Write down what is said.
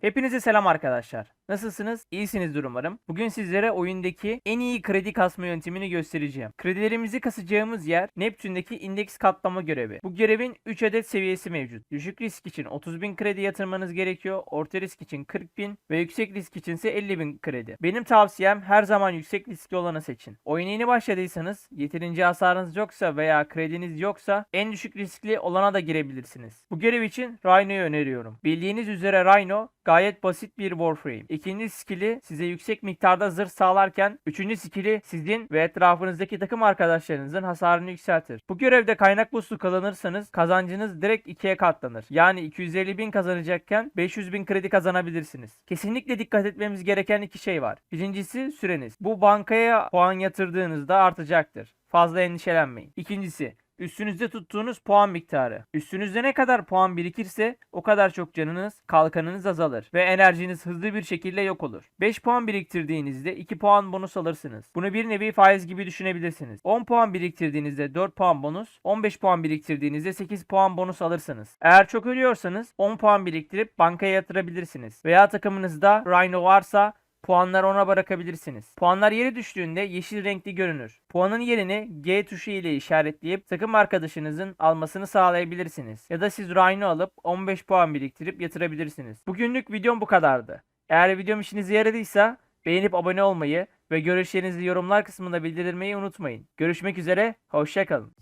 Hepinize selam arkadaşlar. Nasılsınız? İyisinizdir umarım. Bugün sizlere oyundaki en iyi kredi kasma yöntemini göstereceğim. Kredilerimizi kasacağımız yer Neptün'deki indeks katlama görevi. Bu görevin 3 adet seviyesi mevcut. Düşük risk için 30.000 kredi yatırmanız gerekiyor. Orta risk için 40.000 ve yüksek risk için ise 50.000 kredi. Benim tavsiyem her zaman yüksek riskli olanı seçin. Oyuna yeni başladıysanız, yeterince hasarınız yoksa veya krediniz yoksa en düşük riskli olana da girebilirsiniz. Bu görev için Rhino'yu öneriyorum. Bildiğiniz üzere Rhino gayet basit bir Warframe. İkinci skill'i size yüksek miktarda zırh sağlarken üçüncü skill'i sizin ve etrafınızdaki takım arkadaşlarınızın hasarını yükseltir. Bu görevde kaynak boost'u kazanırsanız kazancınız direkt ikiye katlanır. Yani 250 bin kazanacakken 500 bin kredi kazanabilirsiniz. Kesinlikle dikkat etmemiz gereken iki şey var. Birincisi süreniz. Bu bankaya puan yatırdığınızda artacaktır. Fazla endişelenmeyin. İkincisi Üstünüzde tuttuğunuz puan miktarı. Üstünüzde ne kadar puan birikirse o kadar çok canınız, kalkanınız azalır ve enerjiniz hızlı bir şekilde yok olur. 5 puan biriktirdiğinizde 2 puan bonus alırsınız. Bunu bir nevi faiz gibi düşünebilirsiniz. 10 puan biriktirdiğinizde 4 puan bonus, 15 puan biriktirdiğinizde 8 puan bonus alırsınız. Eğer çok ölüyorsanız 10 puan biriktirip bankaya yatırabilirsiniz. Veya takımınızda Rhino varsa Puanları ona bırakabilirsiniz. Puanlar yere düştüğünde yeşil renkli görünür. Puanın yerini G tuşu ile işaretleyip takım arkadaşınızın almasını sağlayabilirsiniz. Ya da siz Rhino alıp 15 puan biriktirip yatırabilirsiniz. Bugünlük videom bu kadardı. Eğer videom işinize yaradıysa beğenip abone olmayı ve görüşlerinizi yorumlar kısmında bildirmeyi unutmayın. Görüşmek üzere, hoşçakalın.